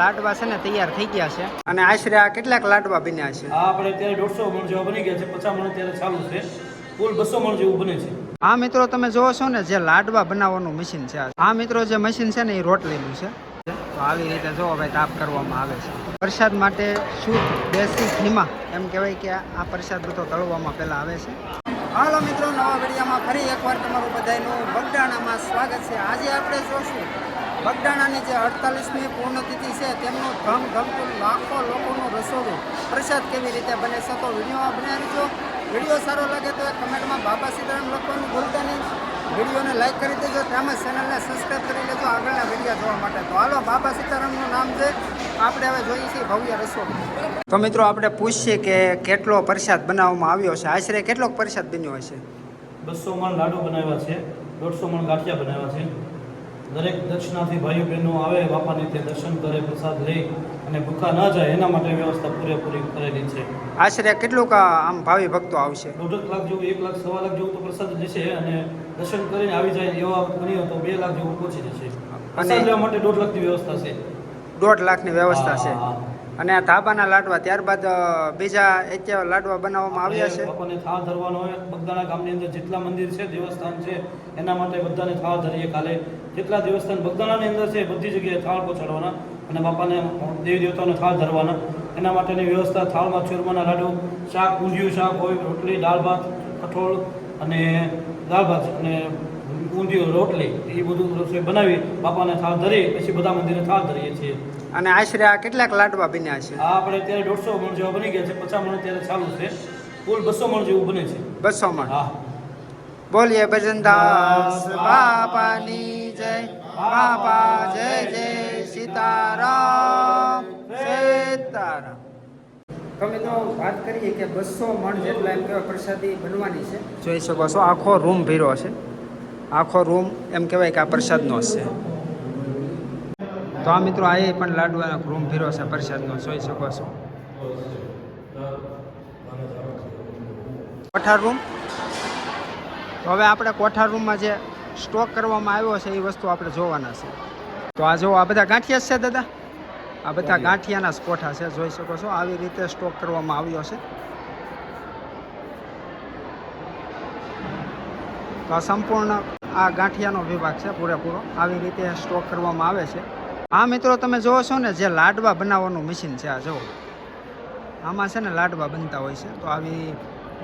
લાડવા છે ને તૈયાર થઈ ગયા છે. અને આશરે આ કેટલાક લાડવા બન્યા છે? આ આપણે અત્યારે દોઢસો મણ જેવા બની ગયા છે પચાસ મણ અત્યારે ચાલુ છે. કુલ બસો મણ જેવું બને છે. આ મિત્રો તમે જોવો છો ને જે લાડવા બનાવવાનું મશીન છે આ. મિત્રો જે મશીન છે ને એ રોટલીનું છે. તો આવી રીતે જોવો ભાઈ તાપ કરવામાં આવે છે. પ્રસાદ માટે શુદ્ધ દેશી ઘીમાં એમ કહેવાય કે આ પ્રસાદ બધો તળવામાં પહેલા આવે છે. હાલો મિત્રો નવા વિડીયોમાં ફરી એકવાર તમારું બધાનું બગડાણામાં સ્વાગત છે. આજે આપણે જોશું બગડાણાની જે અડતાલીસમી પૂર્ણતિથિ છે, તેમનું ધમ ધમતું લાખો લોકોનું રસોડું પ્રસાદ કેવી રીતે બને છે તો વિડીયોમાં બનાવી જો વીડિયો સારો લાગે તો કમેન્ટમાં બાબા સીતારામ લખવાનું ભૂલતા નહીં. વિડીયોને લાઈક કરી દેજો, તેમજ ચેનલને સબસ્ક્રાઈબ કરી લેજો. આગળના વીડિયો જોવા માટે તો હાલો, બાબા સીતારામનું નામ છે. આપણે હવે જોઈએ છીએ ભવ્ય રસોડું. તો મિત્રો, આપણે પૂછીએ કે કેટલો પ્રસાદ બનાવવામાં આવ્યો છે? આશરે કેટલો પ્રસાદ બન્યો હશે? બસો મણ લાડુ બનાવ્યા છે, દોઢસો મણ ગાંઠિયા બનાવ્યા છે. દરેક દક્ષિણાથી ભાઈઓ બહેનો આવે બાપાને ત્યાં દર્શન કરે પ્રસાદ લઈ અને ભૂખા ન જાય એના માટે વ્યવસ્થા પૂરેપૂરી કરેલી છે. આશરે કેટલુંક આમ ભાવિ ભક્તો આવશે? દોઢ લાખ જેવું એક લાખ સવા લાખ જેવું તો પ્રસાદ જશે અને દર્શન કરીને આવી જાય એવા બની તો બે લાખ જેવું પહોંચી જશે. પ્રસાદ લેવા માટે દોઢ લાખની વ્યવસ્થા છે. દોઢ લાખની વ્યવસ્થા છે. અને આ ધાબાના લાડવા ત્યારબાદ બીજા એક લાડવા બનાવવામાં આવ્યા છે. લોકોને થાળ ધરવાનો હોય બગદાણા ગામની અંદર જેટલા મંદિર છે દેવસ્થાન છે એના માટે બધાને થાળ ધરીએ કાલે. જેટલા દેવસ્થાન બગદાણાની અંદર છે બધી જગ્યાએ થાળ પહોંચાડવાના અને બાપાને દેવી દેવતાઓને થાળ ધરવાના. એના માટેની વ્યવસ્થા થાળમાં ચૂરમાના લાડુ શાક ઊંધિયું શાક હોય રોટલી દાળ ભાત કઠોળ અને દાળ ભાત અને ઊંધિયું રોટલી એ બધું રસોઈ બનાવી બાપાને થાળ ધરી પછી બધા મંદિરે થાળ ધરીએ છીએ. અને આશરે આ કેટલાક લાડવા બન્યા છે? આ આપણે અત્યારે દોઢસો મણ જેવા બની ગયા છે પચાસ મણ અત્યારે ચાલુ છે. કુલ બસો મણ જેવું બને છે. બસો મણ? હા. બોલીએ ભજનદાસ બાપાની જય. બાપા જય જય સીતારામ. સીતારામ. તો વાત કરીએ કે બસો મણ જેટલા એમ કહેવાય પ્રસાદી બનવાની છે. જોઈ શકો છો આખો રૂમ ભીરો છે. આખો રૂમ એમ કહેવાય કે આ પ્રસાદનો છે. તો આ મિત્રો આ પણ લાડવાનો રૂમ ભીરો છે પ્રસાદનો જોઈ શકો છો. કોઠાર રૂમ. તો હવે આપણે કોઠાર રૂમમાં જે સ્ટોક કરવામાં આવ્યો છે એ વસ્તુ આપણે જોવાના છે. તો આ જો આ બધા ગાંઠિયા છે દાદા? આ બધા ગાંઠિયાના કોઠા છે જોઈ શકો છો. આવી રીતે સ્ટોક કરવામાં આવ્યો છે. તો આ સંપૂર્ણ આ ગાંઠિયાનો વિભાગ છે પૂરેપૂરો. આવી રીતે સ્ટોક કરવામાં આવે છે. આ મિત્રો તમે જોવો છો ને જે લાડવા બનાવવાનું મશીન છે આ જુઓ. આમાં છે ને લાડવા બનતા હોય છે તો આવી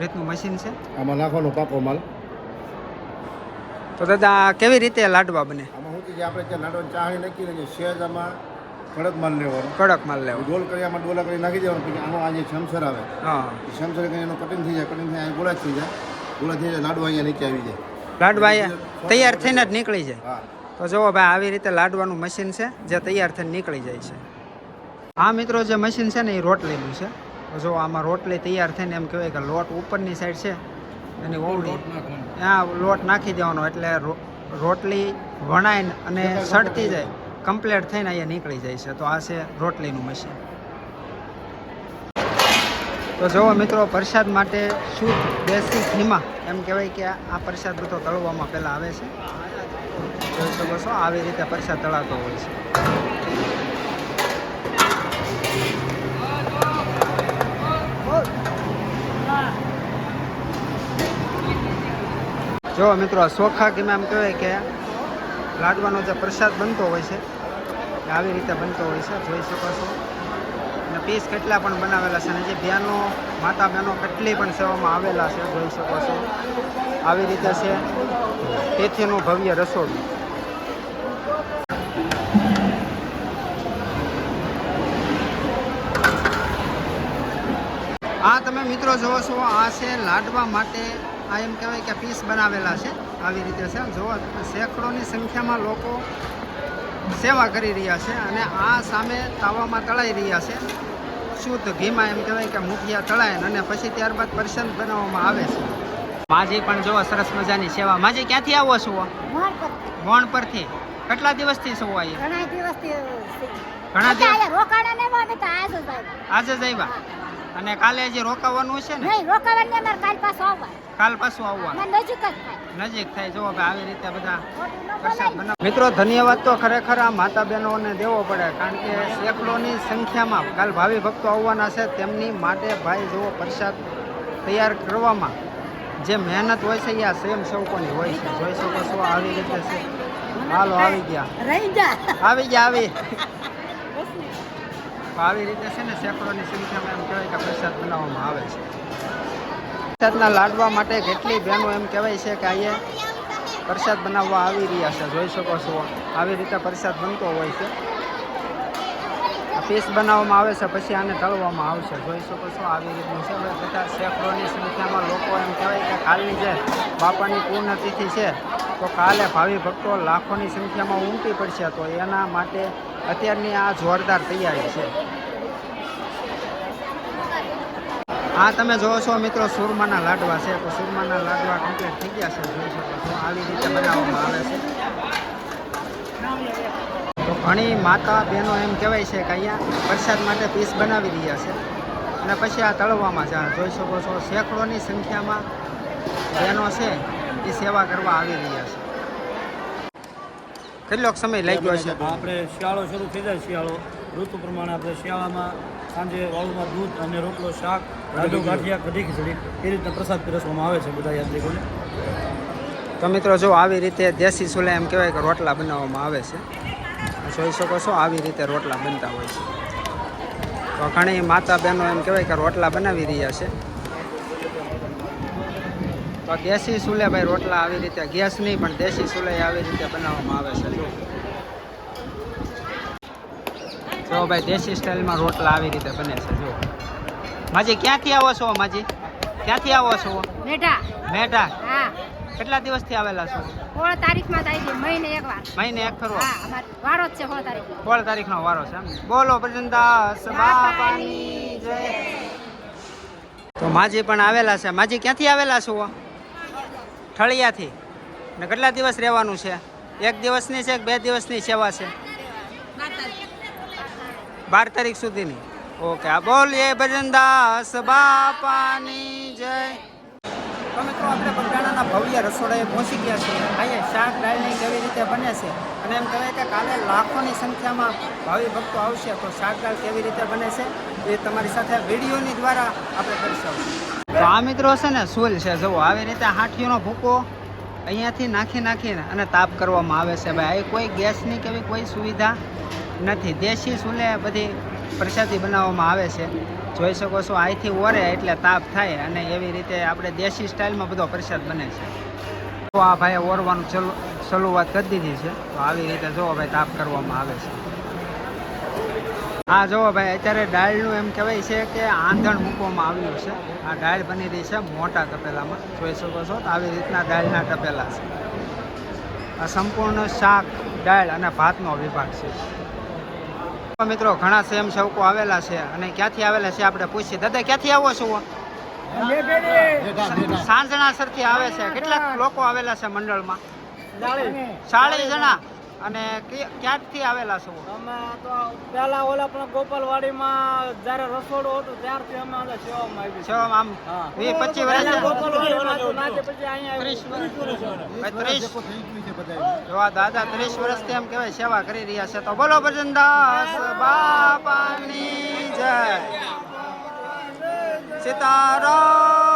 રીતનું મશીન છે. આમાં નાખવાનો પાકો માલ. તો દાદા કેવી રીતે લાડવા બને? આમાં શું છે કે આપણે નાડવાની ચાહણી નાખી ને શેજ આમાં કડક માલ લેવાનો. કડક માલ લેવો ડોલ કરી આમાં ડોલા કરી નાખી દેવાનું પછી આનો આ જે આવે હા. એ એનું કટિંગ થઈ જાય કટિંગ થઈ જાય ગોળા થઈ જાય. ગોળા થઈ જાય લાડવા અહીંયા નીચે આવી જાય. લાડવા તૈયાર થઈને જ નીકળી જાય. તો જુઓ ભાઈ આવી રીતે લાડવાનું મશીન છે જે તૈયાર થઈને નીકળી જાય છે. આ મિત્રો જે મશીન છે ને એ રોટલીનું છે. તો જો આમાં રોટલી તૈયાર થઈને એમ કહેવાય કે લોટ ઉપરની સાઈડ છે. એની ઓવડી ત્યાં લોટ નાખી દેવાનો એટલે રોટલી વણાઈને અને સડતી જાય. કમ્પ્લીટ થઈને અહીંયા નીકળી જાય છે. તો આ છે રોટલીનું મશીન તો જુઓ મિત્રો, પ્રસાદ માટે શુદ્ધ દેશી ઘીમાં એમ કહેવાય કે આ પ્રસાદ બધો તળવામાં પહેલાં આવે છે. જોઈ શકો છો, આવી રીતે પ્રસાદ તળાતો હોય છે. જો મિત્રો ચોખા ઘીમાં એમ કહેવાય કે લાડવાનો જે પ્રસાદ બનતો હોય છે આવી રીતે બનતો હોય છે, જોઈ શકો છો. પીસ કેટલા પણ બનાવેલા છે અને જે બહેનો, માતા બહેનો કેટલી પણ સેવામાં આવેલા છે, જોઈ શકો છો. આવી રીતે છે. તેથીનું ભવ્ય રસોડું. આ તમે મિત્રો જોવો છો, આ છે લાડવા માટે, આ એમ કહેવાય કે પીસ બનાવેલા છે. આવી રીતે છે. જોવો, સેંકડોની સંખ્યામાં લોકો સેવા કરી રહ્યા છે અને આ સામે તાવામાં તળાઈ રહ્યા છે. શુદ્ધ ઘીમાં એમ કહેવાય કે મુખિયા તળાય અને પછી ત્યારબાદ પરસન બનાવવામાં આવે છે. માજી પણ જો સરસ મજાની સેવા. માજી ક્યાંથી આવો છો? વણ પરથી કેટલા દિવસથી છો અહીંયા? ઘણા દિવસથી ઘણા દિવસ રોકાણા ને અમે તો આજ જ આવ્યા. આજે જ આવ્યા? અને કાલે જે રોકાવાનું છે ને? નહીં રોકાવાની અમારે કાલ પાછો આવવા કાલ પાછું આવવાનું. નજીક થાય. નજીક થાય જો હવે આવી રીતે બધા મિત્રો ધન્યવાદ તો ખરેખર આ માતા બહેનોને દેવો પડે કારણ કે સેંકડોની સંખ્યામાં કાલ ભાવિ ભક્તો આવવાના છે. તેમની માટે ભાઈ જેવો પ્રસાદ તૈયાર કરવામાં જે મહેનત હોય છે એ આ સ્વયં સેવકોની હોય છે. જોઈ શકો છો આવી રીતે છે. હાલો આવી ગયા. આવી ગયા આવી. આવી રીતે છે ને સેંકડોની સંખ્યામાં એમ કહેવાય કે પ્રસાદ બનાવવામાં આવે છે. પ્રસાદના લાડવા માટે કેટલી બહેનો એમ કહેવાય છે કે અહીંયા પ્રસાદ બનાવવા આવી રહ્યા છે. જોઈ શકો છો, આવી રીતે પ્રસાદ બનતો હોય છે. પીસ બનાવવામાં આવે છે, પછી આને તળવામાં આવશે. જોઈ શકો છો, આવી રીતનું છે. હવે બધા સેંકડોની સંખ્યામાં લોકો એમ કહેવાય કે કાલની જે બાપાની પૂર્ણતિથિ છે, તો કાલે ભાવિ ભક્તો લાખોની સંખ્યામાં ઉમટી પડશે. તો એના માટે અત્યારની આ જોરદાર તૈયારી છે. આ તમે જોવો છો મિત્રો, સુરમાના લાડવા છે. તો સુરમાના લાડવા કમ્પ્લીટ થઈ ગયા છે. જોઈ શકો છો, આવી રીતે બનાવવામાં આવે છે. તો ઘણી માતા બહેનો એમ કહેવાય છે કે અહીંયા પ્રસાદ માટે પીસ બનાવી રહ્યા છે. અને પછી આ તળવામાં છે. જોઈ શકો છો, સેંકડોની સંખ્યામાં બહેનો છે એ સેવા કરવા આવી રહ્યા છે. કેટલોક સમય લાગ્યો છે? આપણે શિયાળો શરૂ થઈ જાય, શિયાળો. ઋતુ પ્રમાણે આપણે શિયાળામાં, સાંજે વાળુમાં દૂધ અને રોટલો, શાક, રાજો, ગાંઠિયા, કઢી, ખીચડી, એ રીતના પ્રસાદ પીરસવામાં આવે છે બધા યાત્રિકોને. તો મિત્રો જો આવી રીતે દેશી ચૂલે એમ કહેવાય કે રોટલા બનાવવામાં આવે છે. જોઈ શકો છો આવી રીતે રોટલા બનતા હોય છે. તો ઘણી માતા બહેનો એમ કહેવાય કે રોટલા બનાવી રહ્યા છે. તો દેશી ચૂલે ભાઈ રોટલા આવી રીતે, ગેસ નહીં, પણ દેશી ચૂલે આવી રીતે બનાવવામાં આવે છે. જો ભાઈ દેશી સ્ટાઇલમાં રોટલા આવી રીતે બને છે જો. માજી ક્યાંથી આવો છો માજી? ક્યાંથી આવો છો? બેટા મેઢા? હા. કેટલા દિવસથી આવેલા છો? સોળ તારીખમાં જ આવી મહિને એક વાર. મહિને એક ફરવો હા અમારે વારો જ છે સોળ તારીખ સોળ તારીખનો વારો છે બોલો પ્રજનદાસ બાપાની જય. તો માજી પણ આવેલા છે. માજી ક્યાંથી આવેલા છો? ઠળિયાથી. ને કેટલા દિવસ રહેવાનું છે? એક દિવસની છે કે બે દિવસની સેવા છે? બાર તારીખ સુધીની. ઓકે, આ બોલીએ ભજનદાસ બાપાની જય. તો મિત્રો, આપણે બગદાણાના ભવ્ય રસોડાએ પહોંચી ગયા છીએ. અહીંયા શાક દાળની કેવી રીતે બને છે? અને એમ કહેવાય કે કાલે લાખોની સંખ્યામાં ભાવિ આવશે, તો શાક, દાળ કેવી રીતે બને છે? એ તમારી સાથે વિડીયોની દ્વારા આપણે દર્શાવશું તો આ મિત્રો છે ને, સુલ છે. જુઓ, આવી રીતે હાઠીઓનો ભૂકો અહીંયાથી નાખી નાખીને અને તાપ કરવામાં આવે છે. ભાઈ કોઈ ગેસની કેવી કોઈ સુવિધા નથી. દેશી ચૂલે બધી પ્રસાદી બનાવવામાં આવે છે. જોઈ શકો છો અહીંથી ઓરે એટલે તાપ થાય અને એવી રીતે આપણે દેશી સ્ટાઇલમાં બધો પ્રસાદ બને છે. તો આ ભાઈએ ઓરવાનું ચલો શરૂઆત કરી દીધી છે. તો આવી રીતે જુઓ ભાઈ, તાપ કરવામાં આવે છે. હા જુઓ ભાઈ, અત્યારે દાળનું એમ કહેવાય છે કે આંધણ મૂકવામાં આવ્યું છે. આ ડાળ બની રહી છે મોટા તપેલામાં. જોઈ શકો છો, તો આવી રીતના ડાળના તપેલા છે. આ સંપૂર્ણ શાક દાળ અને ભાતનો વિભાગ છે. મિત્રો ઘણા સ્વયંસેવકો આવેલા છે અને ક્યાંથી આવેલા છે આપણે પૂછીએ દાદા ક્યાંથી આવો છો? સાંજણા સરથી આવે છે. કેટલાક લોકો આવેલા છે મંડળમાં. ચાલીસ જણા? અને ક્યાંથી આવેલા છો? અમે તો પહેલા ઓલા પણ ગોપાલવાડીમાં જ્યારે રસોડું હતું ત્યારથી અમે આજે સેવામાં આવી સેવામાં આમ. વીસ પચીસ વર્ષ ગોપાલવાડી પછી અહીંયા ત્રીસ આવ્યું. વર્ષ. ત્રીસ થઈ ગયું છે બધા જો આ દાદા ત્રીસ વર્ષથી એમ કહેવાય સેવા કરી રહ્યા છે. તો બોલો ભજનદાસ બાપાની જય. સીતારામ.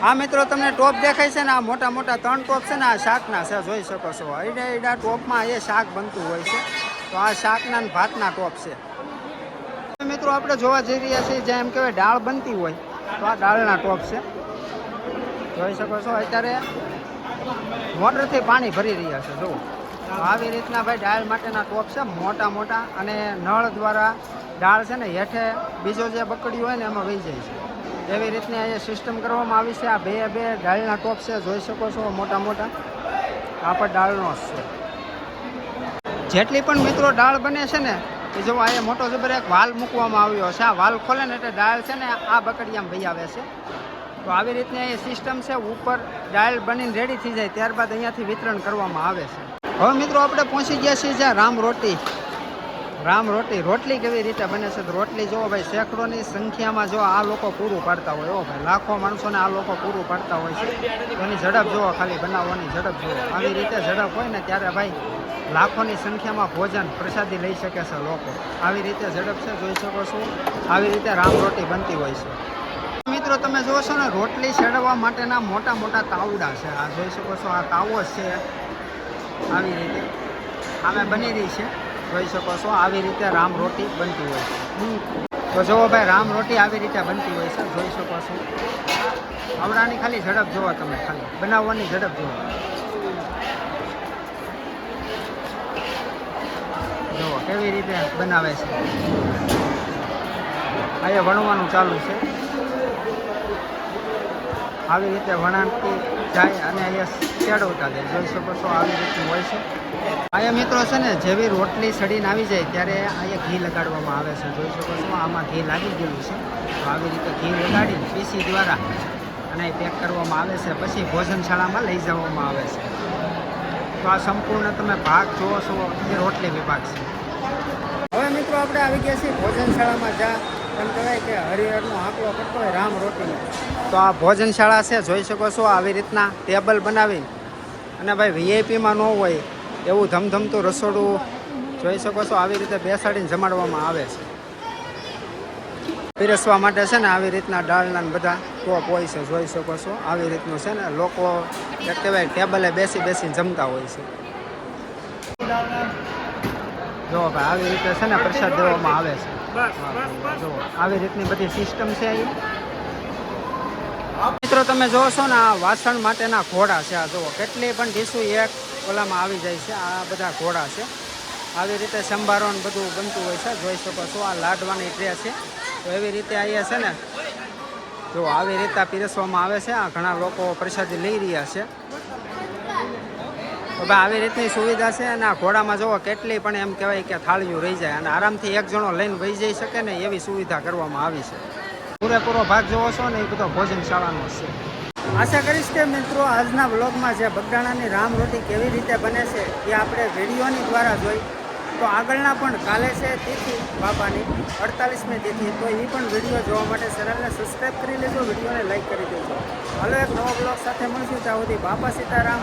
હા મિત્રો તમને ટોપ દેખાય છે ને, આ મોટા મોટા ત્રણ ટોપ છે ને, આ શાકના છે, જોઈ શકો છો. એડા એડા ટોપમાં એ શાક બનતું હોય છે. તો આ શાકના ને ભાતના ટોપ છે. મિત્રો આપણે જોવા જઈ રહ્યા છીએ, જ્યાં એમ કહેવાય દાળ બનતી હોય, તો આ દાળના ટોપ છે. જોઈ શકો છો, અત્યારે મોટરથી પાણી ભરી રહ્યા છે, જુઓ. આવી રીતના ભાઈ દાળ માટેના ટોપ છે, મોટા મોટા, અને નળ દ્વારા દાળ છે ને, હેઠે બીજો જે બકડી હોય ને, એમાં વહી જાય છે. એવી રીતની અહીંયા સિસ્ટમ કરવામાં આવી છે. આ બે બે દાળના ટોપ છે. જોઈ શકો છો મોટા મોટા. આ પણ દાળનો જ છે. જેટલી પણ મિત્રો દાળ બને છે ને, એ જો અહીંયા મોટો જબર એક વાલ મૂકવામાં આવ્યો છે આ વાલ ખોલે ને એટલે દાળ છે ને આ બકડીયામાં ભાઈ આવે છે. તો આવી રીતની અહીંયા સિસ્ટમ છે. ઉપર દાળ બનીને રેડી થઈ જાય. ત્યારબાદ અહીંયાથી વિતરણ કરવામાં આવે છે. હવે મિત્રો આપણે પહોંચી ગયા છીએ જ્યાં રામ રોટી રામ રોટલી રોટલી કેવી રીતે બને છે? રોટલી જો ભાઈ, સેંકડોની સંખ્યામાં જો આ લોકો પૂરું પાડતા હોય, ઓ ભાઈ, લાખો માણસોને આ લોકો પૂરું પાડતા હોય છે. એની ઝડપ જુઓ ખાલી બનાવવાની ઝડપ જુઓ આવી રીતે ઝડપ હોય ને ત્યારે ભાઈ, લાખોની સંખ્યામાં ભોજન પ્રસાદી લઈ શકે છે લોકો. આવી રીતે ઝડપ છે, જોઈ શકો છો. આવી રીતે રામ રોટી બનતી હોય છે. મિત્રો, તમે જુઓ છો ને, રોટલી શેડવા માટેના મોટા મોટા તાવડા છે. આ જોઈ શકો છો, આ તાવો છે. આવી રીતે. આમે બની રહી છે. જોઈ શકો છો, આવી રીતે રામ રોટી બનતી હોય છે. તો જુઓ ભાઈ, રામ રોટી આવી રીતે બનતી હોય છે, જોઈ શકો છો. આવડાની ખાલી ઝડપ જુઓ તમે ખાલી, બનાવવાની ઝડપ જુઓ. જુઓ કેવી રીતે બનાવે છે. અહીંયા વણવાનું ચાલુ છે. આવી રીતે વણાણથી જાય અને અહીંયા ચેડવતા જાય જોઈ શકો છો આવી રીતનું હોય છે. અહીંયા મિત્રો છે ને, જેવી રોટલી સડીને આવી જાય ત્યારે અહીંયા ઘી લગાડવામાં આવે છે. જોઈ શકો છો, આમાં ઘી લાગી ગયેલું છે. તો આવી રીતે ઘી લગાડી પીસી દ્વારા અને પેક કરવામાં આવે છે. પછી ભોજનશાળામાં લઈ જવામાં આવે છે. તો આ સંપૂર્ણ તમે ભાગ જુઓ છો, એ રોટલી વિભાગ છે. હવે મિત્રો આપણે આવી ગયા છીએ ભોજનશાળામાં જા એમ કહેવાય કે હરિહરનો આંકડો કરતો હોય રામ રોટીનો. તો આ ભોજનશાળા છે, જોઈ શકો છો આવી રીતના ટેબલ બનાવી. અને ભાઈ વીઆઈપીમાં ન હોય એવું ધમધમતું રસોડું જોઈ શકો છો આવી રીતે બેસાડીને જમાડવામાં આવે છે. પીરસવા માટે છે ને આવી રીતના દાળના બધા ટોપ હોય છે, જોઈ શકો છો. આવી રીતનું છે ને લોકો એક કહેવાય ટેબલે બેસી બેસીને જમતા હોય છે. જો ભાઈ આવી રીતે છે ને પ્રસાદ દેવામાં આવે છે. જો આવી રીતની બધી સિસ્ટમ છે અહીં મિત્રો તમે જોવો છો ને આ વાસણ માટેના ઘોડા છે આ જુઓ. કેટલી પણ ડીશું એક ઓલામાં આવી જાય છે આ બધા ઘોડા છે. આવી રીતે સંભારો ને બધું બનતું હોય છે જોઈ શકો છો આ લાડવાની ટ્રે છે. તો એવી રીતે અહીંયા છે ને જો આવી રીતે પીરસવામાં આવે છે. આ ઘણા લોકો પ્રસાદી લઈ રહ્યા છે. ભાઈ આવી રીતની સુવિધા છે અને આ ઘોડામાં જુઓ કેટલી પણ એમ કહેવાય કે થાળીઓ રહી જાય અને આરામથી એક જણો લઈને વહી જઈ શકે ને એવી સુવિધા કરવામાં આવી છે. પૂરેપૂરો ભાગ જોવો છો ને એ બધો ભોજનશાળાનો છે. આશા કરીશ કે મિત્રો આજના બ્લોગમાં જે બગદાણાની રામ રોટી કેવી રીતે બને છે એ આપણે વિડીયોની દ્વારા જોઈ. તો આગળના પણ કાલે છે તિથિ બાપાની, અડતાલીસમી તિથિ, તો એ પણ વીડિયો જોવા માટે ચેનલને સબસ્ક્રાઈબ કરી લેજો, વિડીયોને લાઇક કરી દેજો. હાલો એક નવો બ્લોગ સાથે મળશું, ત્યાં સુધી બાપા સીતારામ.